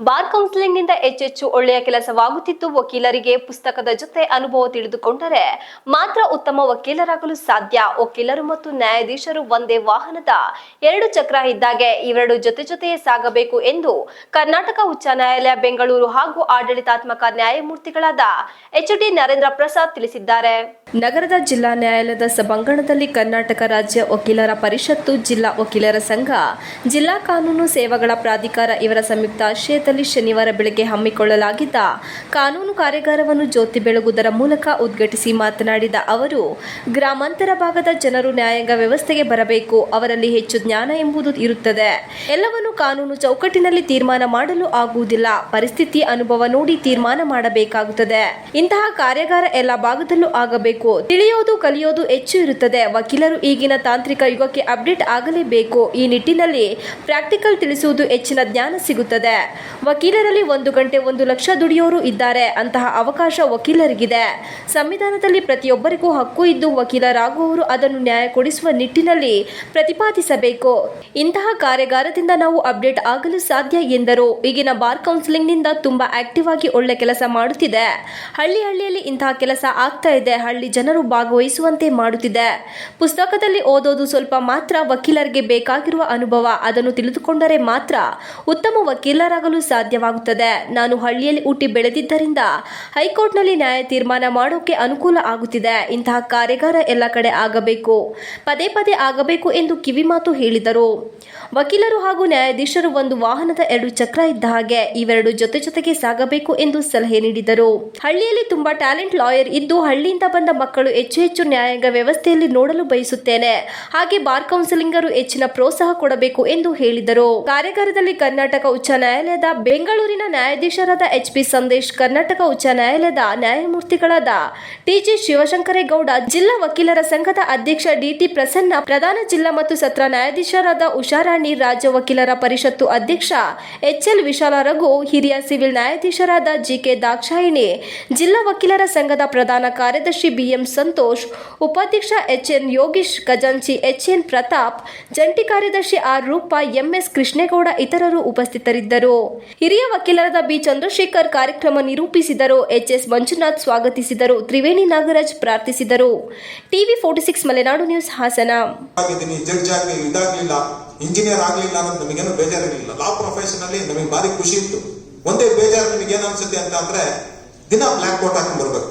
Bar ಕೌನ್ಸಿಲಿಂಗ್ನಿಂದ ಹೆಚ್ಚೆಚ್ಚು ಒಳ್ಳೆಯ ಕೆಲಸವಾಗುತ್ತಿದ್ದು ವಕೀಲರಿಗೆ ಪುಸ್ತಕದ ಜೊತೆ ಅನುಭವ ತಿಳಿದುಕೊಂಡರೆ ಮಾತ್ರ ಉತ್ತಮ ವಕೀಲರಾಗಲು ಸಾಧ್ಯ. ವಕೀಲರು ಮತ್ತು ನ್ಯಾಯಾಧೀಶರು ಒಂದೇ ವಾಹನದ ಎರಡು ಚಕ್ರ ಇದ್ದಾಗೆ ಇವೆರಡು ಜೊತೆ ಜೊತೆಯೇ ಸಾಗಬೇಕು ಎಂದು ಕರ್ನಾಟಕ ಉಚ್ಚ ನ್ಯಾಯಾಲಯ, ಬೆಂಗಳೂರು ಹಾಗೂ ಆಡಳಿತಾತ್ಮಕ ನ್ಯಾಯಮೂರ್ತಿಗಳಾದ ಎಚ್ ಡಿ ನರೇಂದ್ರ ಪ್ರಸಾದ್ ತಿಳಿಸಿದ್ದಾರೆ. ನಗರದ ಜಿಲ್ಲಾ ನ್ಯಾಯಾಲಯದ ಸಭಾಂಗಣದಲ್ಲಿ ಕರ್ನಾಟಕ ರಾಜ್ಯ ವಕೀಲರ ಪರಿಷತ್ತು, ಜಿಲ್ಲಾ ವಕೀಲರ ಸಂಘ, ಜಿಲ್ಲಾ ಕಾನೂನು ಸೇವೆಗಳ ಪ್ರಾಧಿಕಾರ ಇವರ ಸಂಯುಕ್ತ ಆಶ್ರಯದಲ್ಲಿ ಶನಿವಾರ ಬೆಳಗ್ಗೆ ಹಮ್ಮಿಕೊಳ್ಳಲಾಗಿದ್ದ ಕಾನೂನು ಕಾರ್ಯಾಗಾರವನ್ನು ಜ್ಯೋತಿ ಬೆಳಗುವುದರ ಮೂಲಕ ಉದ್ಘಾಟಿಸಿ ಮಾತನಾಡಿದ ಅವರು, ಗ್ರಾಮಾಂತರ ಭಾಗದ ಜನರು ನ್ಯಾಯಾಂಗ ವ್ಯವಸ್ಥೆಗೆ ಬರಬೇಕು, ಅವರಲ್ಲಿ ಹೆಚ್ಚು ಜ್ಞಾನ ಎಂಬುದು ಇರುತ್ತದೆ. ಎಲ್ಲವನ್ನು ಕಾನೂನು ಚೌಕಟ್ಟಿನಲ್ಲಿ ತೀರ್ಮಾನ ಮಾಡಲು ಆಗುವುದಿಲ್ಲ. ಪರಿಸ್ಥಿತಿ, ಅನುಭವ ನೋಡಿ ತೀರ್ಮಾನ ಮಾಡಬೇಕಾಗುತ್ತದೆ. ಇಂತಹ ಕಾರ್ಯಾಗಾರ ಎಲ್ಲ ಭಾಗದಲ್ಲೂ ಆಗಬೇಕು. ತಿಳಿಯೋದು, ಕಲಿಯೋದು ಹೆಚ್ಚು ಇರುತ್ತದೆ. ವಕೀಲರು ಈಗಿನ ತಾಂತ್ರಿಕ ಯುಗಕ್ಕೆ ಅಪ್ಡೇಟ್ ಆಗಲೇಬೇಕು. ಈ ನಿಟ್ಟಿನಲ್ಲಿ ಪ್ರಾಕ್ಟಿಕಲ್ ತಿಳಿಸುವುದು ಹೆಚ್ಚಿನ ಜ್ಞಾನ ಸಿಗುತ್ತದೆ. ವಕೀಲರಲ್ಲಿ ಒಂದು ಗಂಟೆ ಒಂದು ಲಕ್ಷ ದುಡಿಯೋರು ಇದ್ದಾರೆ. ಅಂತಹ ಅವಕಾಶ ವಕೀಲರಿಗಿದೆ. ಸಂವಿಧಾನದಲ್ಲಿ ಪ್ರತಿಯೊಬ್ಬರಿಗೂ ಹಕ್ಕು ಇದ್ದು ವಕೀಲರಾಗುವವರು ಅದನ್ನು ನ್ಯಾಯ ಕೊಡಿಸುವ ನಿಟ್ಟಿನಲ್ಲಿ ಪ್ರತಿಪಾದಿಸಬೇಕು. ಇಂತಹ ಕಾರ್ಯಾಗಾರದಿಂದ ನಾವು ಅಪ್ಡೇಟ್ ಆಗಲು ಸಾಧ್ಯ ಎಂದರು. ಈಗಿನ ಬಾರ್ ಕೌನ್ಸಿಲಿಂಗ್ನಿಂದ ತುಂಬಾ ಆಕ್ಟಿವ್ ಆಗಿ ಒಳ್ಳೆ ಕೆಲಸ ಮಾಡುತ್ತಿದೆ. ಹಳ್ಳಿ ಹಳ್ಳಿಯಲ್ಲಿ ಇಂತಹ ಕೆಲಸ ಆಗ್ತಾ ಇದೆ. ಹಳ್ಳಿ ಜನರು ಭಾಗವಹಿಸುವಂತೆ ಮಾಡುತ್ತಿದೆ. ಪುಸ್ತಕದಲ್ಲಿ ಓದೋದು ಸ್ವಲ್ಪ ಮಾತ್ರ ವಕೀಲರಿಗೆ ಬೇಕಾಗಿರುವ ಅನುಭವ. ಅದನ್ನು ತಿಳಿದುಕೊಂಡರೆ ಮಾತ್ರ ಉತ್ತಮ ವಕೀಲರಾಗಲು ಸಾಧ್ಯವಾಗುತ್ತದೆ. ನಾನು ಹಳ್ಳಿಯಲ್ಲಿ ಹುಟ್ಟಿ ಬೆಳೆದಿದ್ದರಿಂದ ಹೈಕೋರ್ಟ್ನಲ್ಲಿ ನ್ಯಾಯ ತೀರ್ಮಾನ ಮಾಡೋಕೆ ಅನುಕೂಲ ಆಗುತ್ತಿದೆ. ಇಂತಹ ಕಾರ್ಯಾಗಾರ ಎಲ್ಲ ಕಡೆ ಆಗಬೇಕು. ಪದೇ ಪದೇ ಆಗಬೇಕು ಎಂದು ಕಿವಿಮಾತು ಹೇಳಿದರು. ವಕೀಲರು ಹಾಗೂ ನ್ಯಾಯಾಧೀಶರು ಒಂದು ವಾಹನದ ಎರಡು ಚಕ್ರ ಇದ್ದ ಹಾಗೆ ಇವೆರಡು ಜೊತೆ ಜೊತೆಗೆ ಸಾಗಬೇಕು ಎಂದು ಸಲಹೆ ನೀಡಿದರು. ಹಳ್ಳಿಯಲ್ಲಿ ತುಂಬಾ ಟ್ಯಾಲೆಂಟ್ ಲಾಯರ್ ಇದ್ದು ಹಳ್ಳಿಯಿಂದ ಬಂದ ಮಕ್ಕಳು ಹೆಚ್ಚು ಹೆಚ್ಚು ನ್ಯಾಯಾಂಗ ವ್ಯವಸ್ಥೆಯಲ್ಲಿ ನೋಡಲು ಬಯಸುತ್ತೇನೆ. ಹಾಗೆ ಬಾರ್ ಕೌನ್ಸಿಲಿಂಗರು ಹೆಚ್ಚಿನ ಪ್ರೋತ್ಸಾಹ ಕೊಡಬೇಕು ಎಂದು ಹೇಳಿದರು. ಕಾರ್ಯಾಗಾರದಲ್ಲಿ ಕರ್ನಾಟಕ ಉಚ್ಚ ನ್ಯಾಯಾಲಯದ ಬೆಂಗಳೂರಿನ ನ್ಯಾಯಾಧೀಶರಾದ ಎಚ್ ಪಿ ಸಂದೇಶ್, ಕರ್ನಾಟಕ ಉಚ್ಚ ನ್ಯಾಯಾಲಯದ ನ್ಯಾಯಮೂರ್ತಿಗಳಾದ ಟಿಜಿ ಶಿವಶಂಕರೇಗೌಡ, ಜಿಲ್ಲಾ ವಕೀಲರ ಸಂಘದ ಅಧ್ಯಕ್ಷ ಡಿಟಿ ಪ್ರಸನ್ನ, ಪ್ರಧಾನ ಜಿಲ್ಲಾ ಮತ್ತು ಸತ್ರ ನ್ಯಾಯಾಧೀಶರಾದ ಉಷಾರಾಣಿ ರಾಜ್ಯ ವಕೀಲರ ಪರಿಷತ್ತು ಅಧ್ಯಕ್ಷ ಎಚ್ಎಲ್ ವಿಶಾಲ ರಘು, ಹಿರಿಯ ಸಿವಿಲ್ ನ್ಯಾಯಾಧೀಶರಾದ ಜಿಕೆ ದಾಕ್ಷಾಯಿಣಿ, ಜಿಲ್ಲಾ ವಕೀಲರ ಸಂಘದ ಪ್ರಧಾನ ಕಾರ್ಯದರ್ಶಿ ಬಿಎಂ ಸಂತೋಷ್, ಉಪಾಧ್ಯಕ್ಷ ಎಚ್ಎನ್ ಯೋಗೀಶ್, ಖಜಾಂಚಿ ಎಚ್ಎನ್ ಪ್ರತಾಪ್, ಜಂಟಿ ಕಾರ್ಯದರ್ಶಿ ಆರ್ ರೂಪ, ಎಂಎಸ್ ಕೃಷ್ಣೇಗೌಡ ಇತರರು ಉಪಸ್ಥಿತರಿದ್ದರು. ಹಿರಿಯ ವಕೀಲರಾದ ಬಿ ಚಂದ್ರಶೇಖರ್ ಕಾರ್ಯಕ್ರಮ ನಿರೂಪಿಸಿದರು. ಎಚ್ಎಸ್ ಮಂಜುನಾಥ್ ಸ್ವಾಗತಿಸಿದರು. ತ್ರಿವೇಣಿ ನಾಗರಾಜ್ ಪ್ರಾರ್ಥಿಸಿದರು. TV forty six Malenadu news Hassan. Engineer ಆಗ್ಲಿಲ್ಲ ಅನ್ನೋದು ನಮಗೇನು ಬೇಜಾರಿರಲಿಲ್ಲ. ಲಾ ಪ್ರೊಫೆಷನ್ ಅಲ್ಲಿ ನಮಗೆ ಭಾರಿ ಖುಷಿ ಇತ್ತು. ಒಂದೇ ಬೇಜಾರು ನಿಮಗೆ ಏನ್ ಅನ್ಸುತ್ತೆ ಅಂತ ಅಂದ್ರೆ, ದಿನ ಬ್ಲ್ಯಾಕ್ ಕೋಟ್ ಹಾಕೊಂಡ್ ಬರ್ಬೇಕು.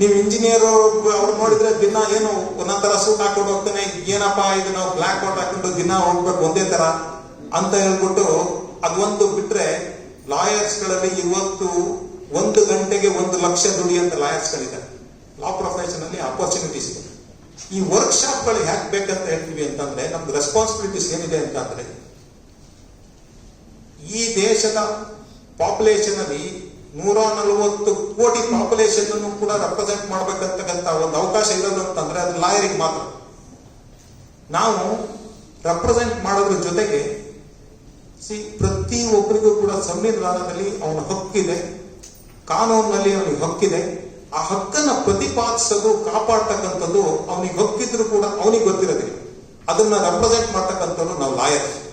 ನೀವು ಇಂಜಿನಿಯರ್ ಅವ್ರು ನೋಡಿದ್ರೆ ದಿನ ಏನು ಒಂದೊಂದರ ಸೂಟ್ ಹಾಕೊಂಡು ಹೋಗ್ತಾನೆ, ಏನಪ್ಪಾ ಇದು ನಾವು ಬ್ಲ್ಯಾಕ್ ಕೋಟ್ ಹಾಕೊಂಡು ದಿನ ಹೋಗ್ಬೇಕು ಒಂದೇ ತರ ಅಂತ ಹೇಳ್ಬಿಟ್ಟು ಅದೊಂದು ಬಿಟ್ರೆ ಲಾಯರ್ಸ್ಗಳಲ್ಲಿ ಇವತ್ತು ಒಂದು ಗಂಟೆಗೆ ಒಂದು ಲಕ್ಷ ದುಡಿಯಂತ ಲಾಯರ್ಸ್ ಗಳಿದ್ದಾರೆ. ಲಾ ಪ್ರೊಫೆಷನ್ ಅಲ್ಲಿ ಅಪರ್ಚುನಿಟೀಸ್ ಇದೆ. ಈ ವರ್ಕ್ಶಾಪ್ಗಳು ಯಾಕೆ ಬೇಕಂತ ಹೇಳ್ತೀವಿ ಅಂತಂದ್ರೆ ನಮ್ದು ರೆಸ್ಪಾನ್ಸಿಬಿಲಿಟೀಸ್ ಏನಿದೆ ಅಂತಂದ್ರೆ, ಈ ದೇಶದ ಪಾಪ್ಯುಲೇಷನ್ ಅಲ್ಲಿ ನೂರ ನಲವತ್ತು ಕೋಟಿ ಪಾಪ್ಯುಲೇಷನ್ ಅನ್ನು ಕೂಡ ರೆಪ್ರೆಸೆಂಟ್ ಮಾಡ್ಬೇಕಂತಕ್ಕಂತ ಒಂದು ಅವಕಾಶ ಇರೋದು ಅಂತಂದ್ರೆ ಅದು ಲಾಯರಿಗೆ ಮಾತ್ರ. ನಾವು ರೆಪ್ರೆಸೆಂಟ್ ಮಾಡೋದ್ರ ಜೊತೆಗೆ, ಸಿ, ಪ್ರತಿ ಒಬ್ಬರಿಗೂ ಕೂಡ ಸಂವಿಧಾನದಲ್ಲಿ ಅವನ ಹಕ್ಕಿದೆ, ಕಾನೂನಿನಲ್ಲಿ ಅವನಿಗೆ ಹಕ್ಕಿದೆ. ಆ ಹಕ್ಕನ್ನ ಪ್ರತಿಪಾದಿಸೋದು ಕಾಪಾಡ್ತಕ್ಕಂಥದ್ದು ಅವನಿಗೆ ಹಕ್ಕಿದ್ರು ಕೂಡ ಅವನಿಗೆ ಗೊತ್ತಿರೋದಿಲ್ಲ. ಅದನ್ನ ರೆಪ್ರೆಸೆಂಟ್ ಮಾಡ್ತಕ್ಕಂಥದ್ದು ನಾವು ಲಾಯರ್